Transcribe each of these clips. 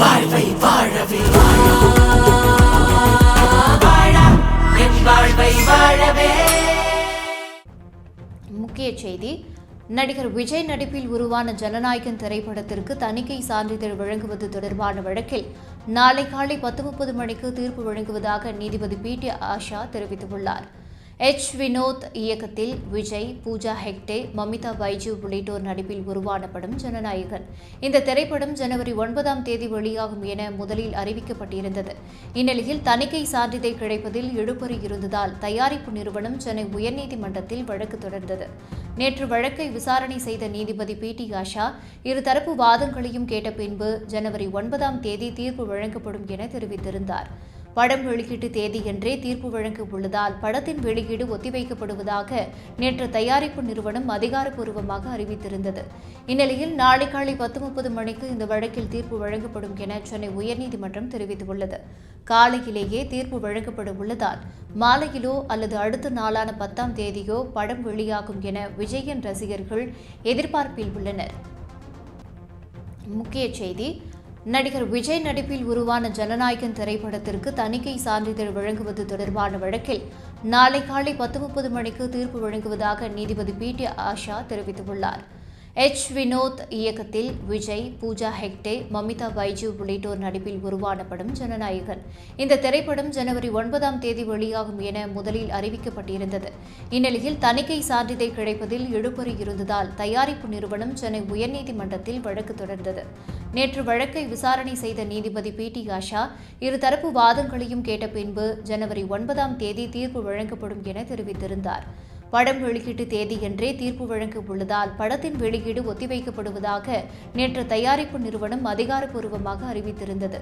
வாழ்வை வாழவே வாழ்வை வாழவே. முக்கிய செய்தி நடிகர் விஜய் நடிப்பில் உருவான ஜனநாயகன் திரைப்படத்திற்கு தணிக்கை சான்றிதழ் வழங்குவது தொடர்பான வழக்கில் நாளை காலை பத்து முப்பது மணிக்கு தீர்ப்பு வழங்குவதாக நீதிபதி பி டி ஆஷா தெரிவித்துள்ளார். எச். வினோத் இயக்கத்தில் விஜய் பூஜா ஹெக்டே மமிதா பைஜு உள்ளிட்டோர் நடிப்பில் உருவான படம் ஜனநாயகன். இந்த திரைப்படம் ஜனவரி ஒன்பதாம் தேதி வெளியாகும் என முதலில் அறிவிக்கப்பட்டிருந்தது. இந்நிலையில் தணிக்கை சான்றிதழ் கிடைப்பதில் இழுபறி இருந்ததால் தயாரிப்பு நிறுவனம் சென்னை உயர்நீதிமன்றத்தில் வழக்கு தொடர்ந்தது. நேற்று வழக்கை விசாரணை செய்த நீதிபதி பி. டி. ஆஷா இருதரப்பு வாதங்களையும் கேட்ட பின்பு ஜனவரி ஒன்பதாம் தேதி தீர்ப்பு வழங்கப்படும் என தெரிவித்திருந்தார். படம் வெளியீட்டு தேதியன்றே தீர்ப்பு வழங்க உள்ளதால் படத்தின் வெளியீடு ஒத்திவைக்கப்படுவதாக நேற்று தயாரிப்பு நிறுவனம் அதிகாரப்பூர்வமாக அறிவித்திருந்தது. இந்நிலையில் நாளை காலை பத்து முப்பது மணிக்கு இந்த வழக்கில் தீர்ப்பு வழங்கப்படும் என சென்னை உயர்நீதிமன்றம் தெரிவித்துள்ளது. காலையிலேயே தீர்ப்பு வழங்கப்பட உள்ளதால் மாலையிலோ அல்லது அடுத்த நாளான பத்தாம் தேதியோ படம் வெளியாகும் என விஜயன் ரசிகர்கள் எதிர்பார்ப்பில் உள்ளனர். முக்கிய செய்தி நடிகர் விஜய் நடிப்பில் உருவான ஜனநாயகன் திரைப்படத்திற்கு தணிக்கை சான்றிதழ் வழங்குவது தொடர்பான வழக்கில் நாளை காலை பத்து முப்பது மணிக்கு தீர்ப்பு வழங்குவதாக நீதிபதி பி டி ஆஷா தெரிவித்துள்ளார். எச். வினோத் இயக்கத்தில் விஜய் பூஜா ஹெக்டே மமிதா பைஜு உள்ளிட்டோர் நடிப்பில் உருவான படம் ஜனநாயகன். இந்த திரைப்படம் ஜனவரி ஒன்பதாம் தேதி வெளியாகும் என முதலில் அறிவிக்கப்பட்டிருந்தது. இந்நிலையில் தணிக்கை சான்றிதழ் கிடைப்பதில் இழுபறி இருந்ததால் தயாரிப்பு நிறுவனம் சென்னை உயர்நீதிமன்றத்தில் வழக்கு தொடர்ந்தது. நேற்று வழக்கை விசாரணை செய்த நீதிபதி பி. டி. ஆஷா இருதரப்பு வாதங்களையும் கேட்ட பின்பு ஜனவரி ஒன்பதாம் தேதி தீர்ப்பு வழங்கப்படும் என தெரிவித்திருந்தார். படம் வெளியீட்டு தேதியன்றே தீர்ப்பு வழங்க உள்ளதால் படத்தின் வெளியீடு ஒத்திவைக்கப்படுவதாக நேற்று தயாரிப்பு நிறுவனம் அதிகாரப்பூர்வமாக அறிவித்திருந்தது.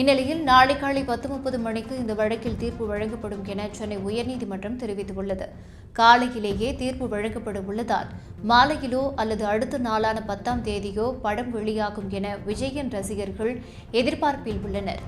இந்நிலையில் நாளை காலை பத்து முப்பது மணிக்கு இந்த வழக்கில் தீர்ப்பு வழங்கப்படும் என சென்னை உயர்நீதிமன்றம் தெரிவித்துள்ளது. காலையிலேயே தீர்ப்பு வழங்கப்பட உள்ளதால் மாலையிலோ அல்லது அடுத்த நாளான பத்தாம் தேதியோ படம் வெளியாகும் என விஜயன் ரசிகர்கள் எதிர்பார்ப்பில் உள்ளனர்.